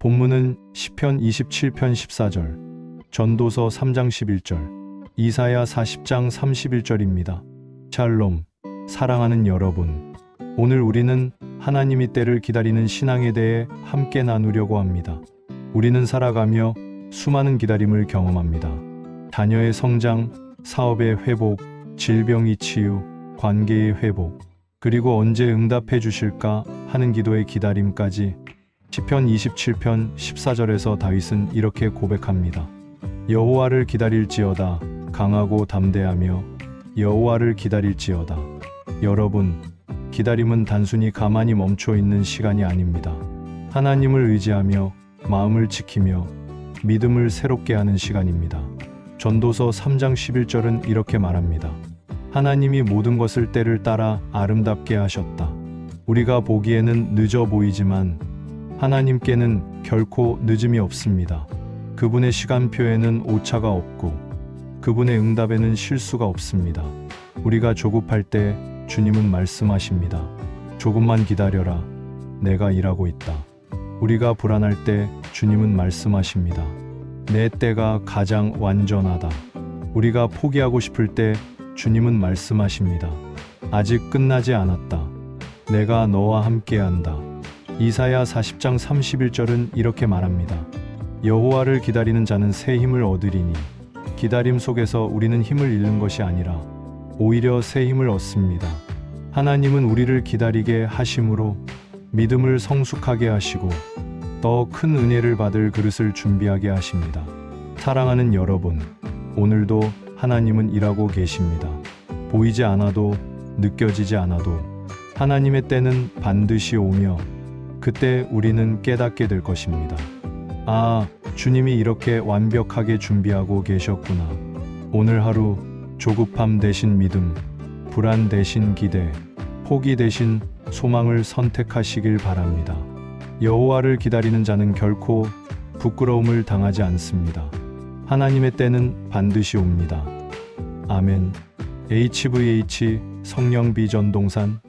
본문은 시편 27편 14절, 전도서 3장 11절, 이사야 40장 31절입니다. 샬롬, 사랑하는 여러분. 오늘 우리는 하나님이 때를 기다리는 신앙에 대해 함께 나누려고 합니다. 우리는 살아가며 수많은 기다림을 경험합니다. 자녀의 성장, 사업의 회복, 질병의 치유, 관계의 회복, 그리고 언제 응답해 주실까 하는 기도의 기다림까지 시편 27편 14절에서 다윗은 이렇게 고백합니다. 여호와를 기다릴지어다 강하고 담대하며 여호와를 기다릴지어다. 여러분, 기다림은 단순히 가만히 멈춰 있는 시간이 아닙니다. 하나님을 의지하며 마음을 지키며 믿음을 새롭게 하는 시간입니다. 전도서 3장 11절은 이렇게 말합니다. 하나님이 모든 것을 때를 따라 아름답게 하셨다. 우리가 보기에는 늦어 보이지만 하나님께는 결코 늦음이 없습니다. 그분의 시간표에는 오차가 없고 그분의 응답에는 실수가 없습니다. 우리가 조급할 때 주님은 말씀하십니다. 조금만 기다려라. 내가 일하고 있다. 우리가 불안할 때 주님은 말씀하십니다. 내 때가 가장 완전하다. 우리가 포기하고 싶을 때 주님은 말씀하십니다. 아직 끝나지 않았다. 내가 너와 함께한다. 이사야 40장 31절은 이렇게 말합니다. 여호와를 기다리는 자는 새 힘을 얻으리니 기다림 속에서 우리는 힘을 잃는 것이 아니라 오히려 새 힘을 얻습니다. 하나님은 우리를 기다리게 하심으로 믿음을 성숙하게 하시고 더 큰 은혜를 받을 그릇을 준비하게 하십니다. 사랑하는 여러분, 오늘도 하나님은 일하고 계십니다. 보이지 않아도 느껴지지 않아도 하나님의 때는 반드시 오며 그때 우리는 깨닫게 될 것입니다. 아, 주님이 이렇게 완벽하게 준비하고 계셨구나. 오늘 하루 조급함 대신 믿음, 불안 대신 기대, 포기 대신 소망을 선택하시길 바랍니다. 여호와를 기다리는 자는 결코 부끄러움을 당하지 않습니다. 하나님의 때는 반드시 옵니다. 아멘. HVH 성령 비전동산